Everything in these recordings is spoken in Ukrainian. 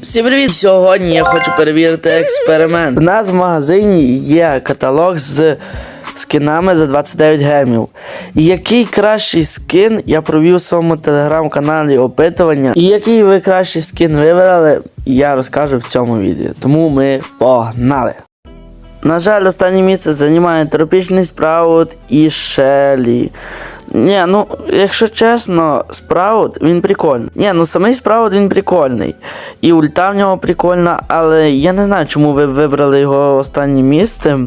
Всім привіт! Сьогодні я хочу перевірити експеримент. У нас в магазині є каталог з скинами за 29 гемів. І який кращий скин я провів у своєму телеграм-каналі опитування. І який ви кращий скин вибрали, я розкажу в цьому відео. Тому ми погнали! На жаль, останнє місце займає тропічний спраут і Шелі. Ні, ну, якщо чесно, спраут він прикольний. Ні, ну самий спраут він прикольний. І ульта в нього прикольна, але я не знаю, чому ви вибрали його останнє місце.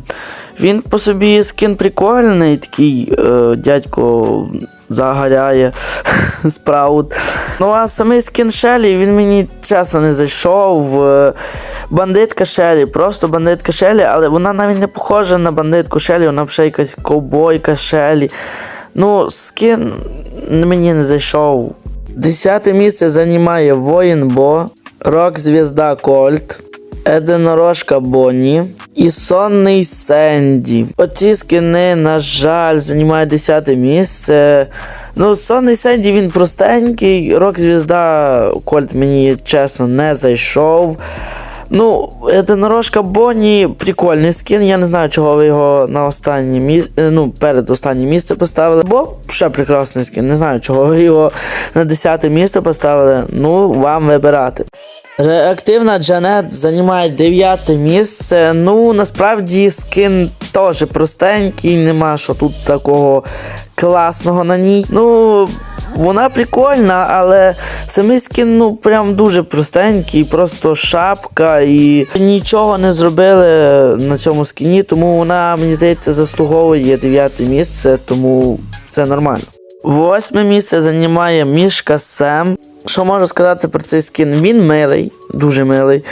Він по собі скін прикольний, такий е, дядько загоряє спраут. Ну а самий скін Шелі, він мені чесно не зайшов. Е, Бандитка Шелі, просто бандитка Шелі, але вона навіть не похожа на бандитку Шелі, вона вже якась ковбойка Шелі. Ну, скін мені не зайшов. Десяте місце займає воїн Бо, рок-звізда Кольт, Единорожка Бонні і сонний Сенді. Оці скини, на жаль, займають десяте місце. Ну, сонний Сенді він простенький, рок-звізда Кольт мені чесно не зайшов. Ну, единорожка Бонні прикольний скін. Я не знаю, чого ви його на останнє місце, ну, перед останнє місце поставили. Бо ще прекрасний скін. Не знаю, чого ви його на 10 місце поставили. Ну, вам вибирати. Реактивна Джанет займає 9 місце. Ну, насправді скін теж простенький, нема що тут такого класного на ній. Ну, вона прикольна, але самий скін, ну, прям дуже простенький, просто шапка і нічого не зробили на цьому скіні, тому вона, мені здається, заслуговує 9 місце, тому це нормально. Восьме місце займає Мішка Сем. Що можу сказати про цей скін? Він милий, дуже милий.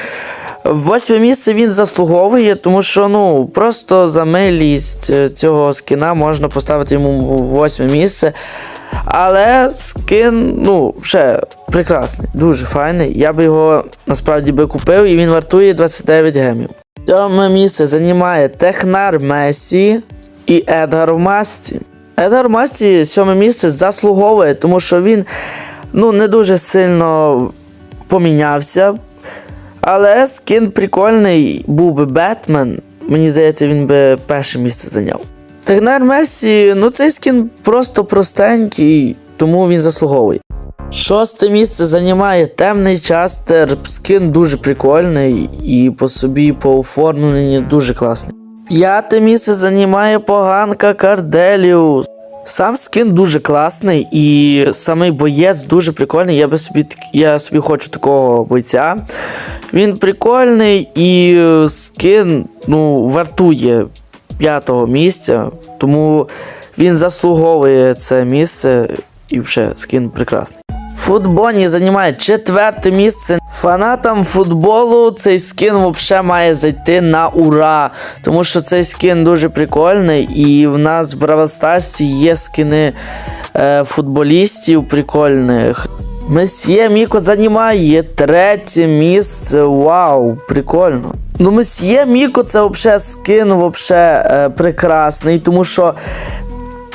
Восьме місце він заслуговує, тому що ну просто за милість е, цього скіна можна поставити йому восьме місце. Але скин, ну, ще прекрасний, дуже файний. Я би його насправді би купив і він вартує 29 гемів. Сьоме місце займає Технар Месі і Едгар в масці. Едгар в масці сьоме місце заслуговує, тому що він ну, не дуже сильно помінявся. Але скін прикольний, був би Бетмен. Мені здається, він би перше місце зайняв. Технар Месі, ну цей скін просто простенький, тому він заслуговує. Шосте місце займає темний частер. Скін дуже прикольний і по собі по оформленню дуже класний. П'яте місце займає поганка Карделіус. Сам скін дуже класний і самий боєць дуже прикольний. Я би собі я собі хочу такого бойця. Він прикольний і е, скін ну, вартує п'ятого місця, тому він заслуговує це місце і вже скін прекрасний. Футбоні займає четверте місце. Фанатам футболу цей скін взагалі має зайти на ура. Тому що цей скін дуже прикольний, і в нас в Бравл Старсі є скини е, футболістів прикольних. Месьє Міко займає третє місце. Вау, прикольно. Ну, Месьє Міко це взагалі скин вообще, е, прекрасний, тому що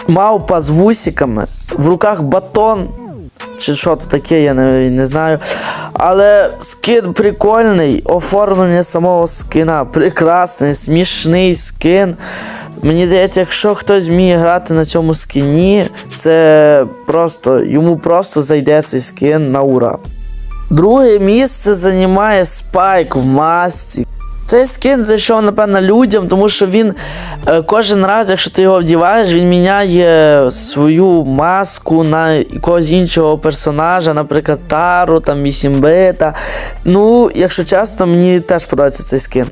мавпа з вусиками, в руках батон. Чи що то таке, я не, не знаю. Але скин прикольний, оформлення самого скина прекрасний, смішний скин. Мені здається, якщо хтось вміє грати на цьому скіні, це просто йому просто зайде цей скин на ура. Друге місце займає спайк в масці. Цей скін зайшов, напевно, людям, тому що він е, кожен раз, якщо ти його вдіваєш, він міняє свою маску на якогось іншого персонажа, наприклад, Тару, там 8 бита. Ну, якщо чесно, мені теж подобається цей скін.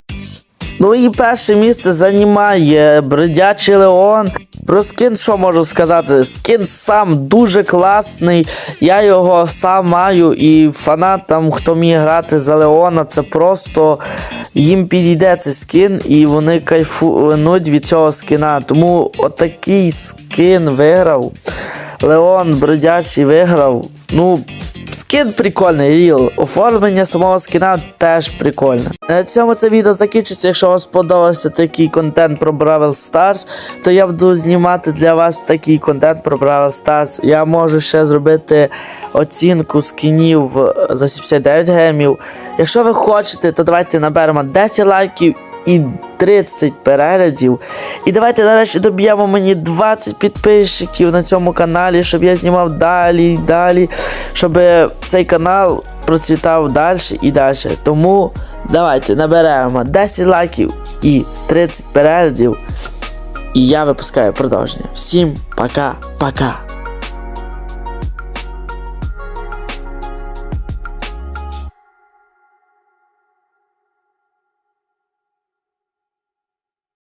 Ну і перше місце займає бродячий Леон. Про скін, що можу сказати? Скін сам дуже класний. Я його сам маю, і фанатам, хто вміє грати за Леона, це просто їм підійде цей скін, і вони кайфують від цього скіна. Тому отакий скін виграв. Леон бродячий виграв. Ну, скин прикольний, ріл. Оформлення самого скина теж прикольне. На цьому це відео закінчиться. Якщо вам сподобався такий контент про Бравл Stars, то я буду знімати для вас такий контент про Бравл Stars. Я можу ще зробити оцінку скінів е, за 79 гемів. Якщо ви хочете, то давайте наберемо 10 лайків і 30 переглядів. І давайте нарешті доб'ємо мені 20 підписчиків на цьому каналі, щоб я знімав далі і далі, щоб цей канал процвітав далі і далі. Тому давайте наберемо 10 лайків і 30 переглядів. І я випускаю продовження. Всім пока-пока.